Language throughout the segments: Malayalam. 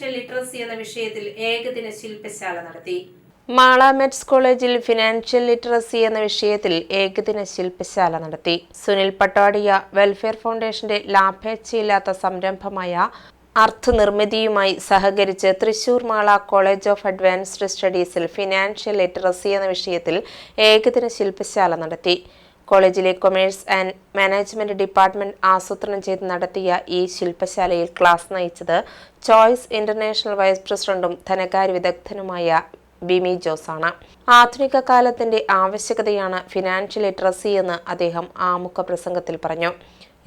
ഫിനാൻഷ്യൽ ലിറ്ററസി എന്ന വിഷയത്തിൽ ഏകദിന ശില്പശാല നടത്തി. മാള മെറ്റ്സ് കോളേജിൽ ഫിനാൻഷ്യൽ ലിറ്ററസി എന്ന വിഷയത്തിൽ ഏകദിന ശില്പശാല നടത്തി. സുനിൽ പട്ടാടിയ വെൽഫെയർ ഫൗണ്ടേഷന്റെ ലാഭേച്ഛയില്ലാത്ത സംരംഭമായ അർത്ഥ നിർമ്മിതിയുമായി സഹകരിച്ച് Thrissur Mala college of advanced സ്റ്റഡീസിൽ financial literacy എന്ന വിഷയത്തിൽ ഏകദിന ശില്പശാല നടത്തി. കോളേജിലെ കൊമേഴ്സ് ആൻഡ് മാനേജ്മെന്റ് ഡിപ്പാർട്ട്മെന്റ് ആസൂത്രണം ചെയ്ത് നടത്തിയ ഈ ശില്പശാലയിൽ ക്ലാസ് നയിച്ചത് ചോയ്സ് ഇന്റർനാഷണൽ വൈസ് പ്രസിഡന്റും ധനകാര്യ വിദഗ്ധനുമായ ബിമി ജോസാണ്. ആധുനിക കാലത്തിന്റെ ആവശ്യകതയാണ് ഫിനാൻഷ്യൽ ലിറ്ററസി എന്ന് അദ്ദേഹം ആമുഖ പ്രസംഗത്തിൽ പറഞ്ഞു.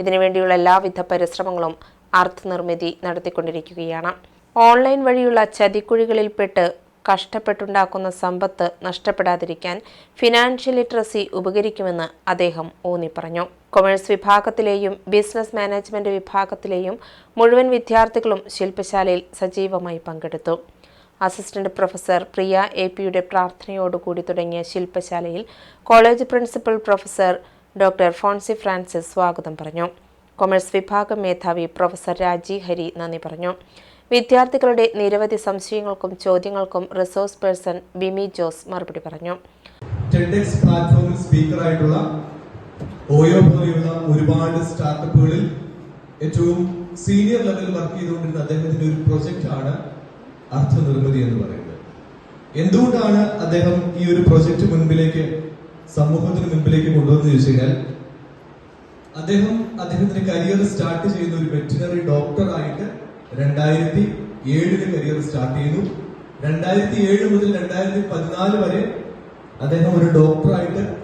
ഇതിനുവേണ്ടിയുള്ള എല്ലാവിധ പരിശ്രമങ്ങളും അർത്ഥനിർമ്മിതി നടത്തിക്കൊണ്ടിരിക്കുകയാണ്. ഓൺലൈൻ വഴിയുള്ള ചതിക്കുഴികളിൽപ്പെട്ട് കഷ്ടപ്പെട്ടുണ്ടാക്കുന്ന സമ്പത്ത് നഷ്ടപ്പെടാതിരിക്കാൻ ഫിനാൻഷ്യൽ ലിറ്ററസി ഉപകരിക്കുമെന്ന് അദ്ദേഹം ഊന്നി പറഞ്ഞു. കൊമേഴ്സ് വിഭാഗത്തിലെയും ബിസിനസ് മാനേജ്മെന്റ് വിഭാഗത്തിലെയും മുഴുവൻ വിദ്യാർത്ഥികളും ശില്പശാലയിൽ സജീവമായി പങ്കെടുത്തു. അസിസ്റ്റന്റ് പ്രൊഫസർ പ്രിയ എ പിയുടെ പ്രാർത്ഥനയോടുകൂടി തുടങ്ങിയ ശില്പശാലയിൽ college principal professor doctor Fonsy Francis സ്വാഗതം പറഞ്ഞു. കൊമേഴ്സ് വിഭാഗം മേധാവി പ്രൊഫസർ രാജി ഹരി നന്ദി പറഞ്ഞു. വിദ്യാർത്ഥികളുടെ നിരവധി സംശയങ്ങൾക്കും ചോദ്യങ്ങൾക്കും റിസോഴ്സ് പേഴ്സൺ ബിമി ജോസ് മറുപടി പറഞ്ഞു. ടെഡെക്സ് പ്ലാറ്റ്ഫോമിൽ സ്പീക്കറായിട്ടുള്ള ഓയോ പോലെയുള്ള ഒരുപാട് സ്റ്റാർട്ടപ്പുകളിൽ ഏറ്റവും സീനിയർ ലെവലിൽ വർക്ക് ചെയ്തുകൊണ്ടിരുന്ന അദ്ദേഹത്തിന്റെ ഒരു പ്രൊജക്റ്റ് ആണ് അർത്ഥനിർമ്മിതി എന്ന് പറയുന്നത്. എന്തുകൊണ്ടാണ് അദ്ദേഹം ഈ ഒരു പ്രൊജക്ട് മുൻപിലേക്ക് സമൂഹത്തിന് മുൻപിലേക്ക് കൊണ്ടുവന്ന് ചോദിച്ചു കഴിഞ്ഞാൽ അദ്ദേഹം അദ്ദേഹത്തിന്റെ കരിയർ സ്റ്റാർട്ട് ചെയ്യുന്ന ഒരു വെറ്റിനറി ഡോക്ടർ ആയിട്ട് രണ്ടായിരത്തി ഏഴിൽ കരിയർ സ്റ്റാർട്ട് ചെയ്തു. രണ്ടായിരത്തി ഏഴ് മുതൽ രണ്ടായിരത്തി പതിനാല് വരെ അദ്ദേഹം ഒരു ഡോക്ടറായിട്ട്